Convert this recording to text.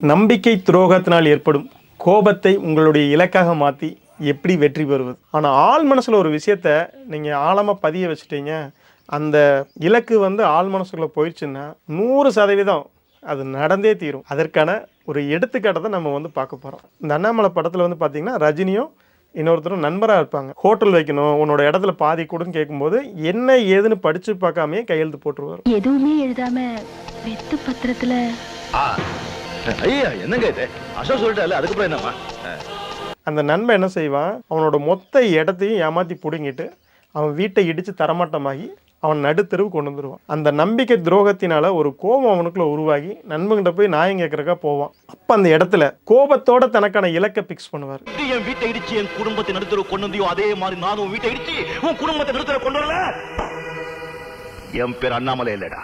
நம்பிக்கை துரோகத்தினால் ஏற்படும் கோபத்தை உங்களுடைய இலக்காக மாற்றி எப்படி வெற்றி பெறுவது? ஆனால் ஆள் மனசில் ஒரு விஷயத்த நீங்கள் ஆழமாக பதிய வச்சுட்டீங்க. அந்த இலக்கு வந்து ஆள் மனசுக்குள்ளே போயிடுச்சுன்னா நூறு சதவீதம் அது நடந்தே தீரும். அதற்கான ஒரு எடுத்துக்காட்டை தான் நம்ம வந்து பார்க்க போகிறோம் இந்த அண்ணாமலை படத்தில் வந்து பார்த்தீங்கன்னா ரஜினியும் இன்னொருத்தரும் நண்பராக இருப்பாங்க. ஹோட்டல் வைக்கணும் உன்னோட இடத்துல பாதி கொடுன்னு கேட்கும்போது என்ன ஏதுன்னு படித்து பார்க்காமயே கையெழுத்து போட்டுருவார். எதுவுமே எழுதாம வெத்து பத்திரத்துல ஆ. ஐயா என்னங்க இது? அசோக் சொல்லிட்டால அதுக்கப்புறம் என்னம்மா? அந்த நண்பன் என்ன செய்வான்? அவனோட மொத்த இடத்தையும் ஏமாற்றி பிடுங்கிட்டு அவன் வீட்டை இடித்து தரமாட்டமாகி அவன் நடுத்தெருவு கொண்டு வந்துருவான். அந்த நம்பிக்கை துரோகத்தினால ஒரு கோபம் அவனுக்குள்ள உருவாகி நண்பன்கிட்ட போய் நியாயம் கேட்கறக்கா போவான். அப்போ அந்த இடத்துல கோபத்தோட தனக்கான இலக்கை பிக்ஸ் பண்ணுவார். என் வீட்டை இடிச்சு என் குடும்பத்தை நடுத்தர கொண்டு வந்தியோ அதே மாதிரி நானும் வீட்டை இடிச்சு உன் குடும்பத்தை நடுத்தர கொண்டு வரல? என் பேர் அண்ணாமலை இல்லடா.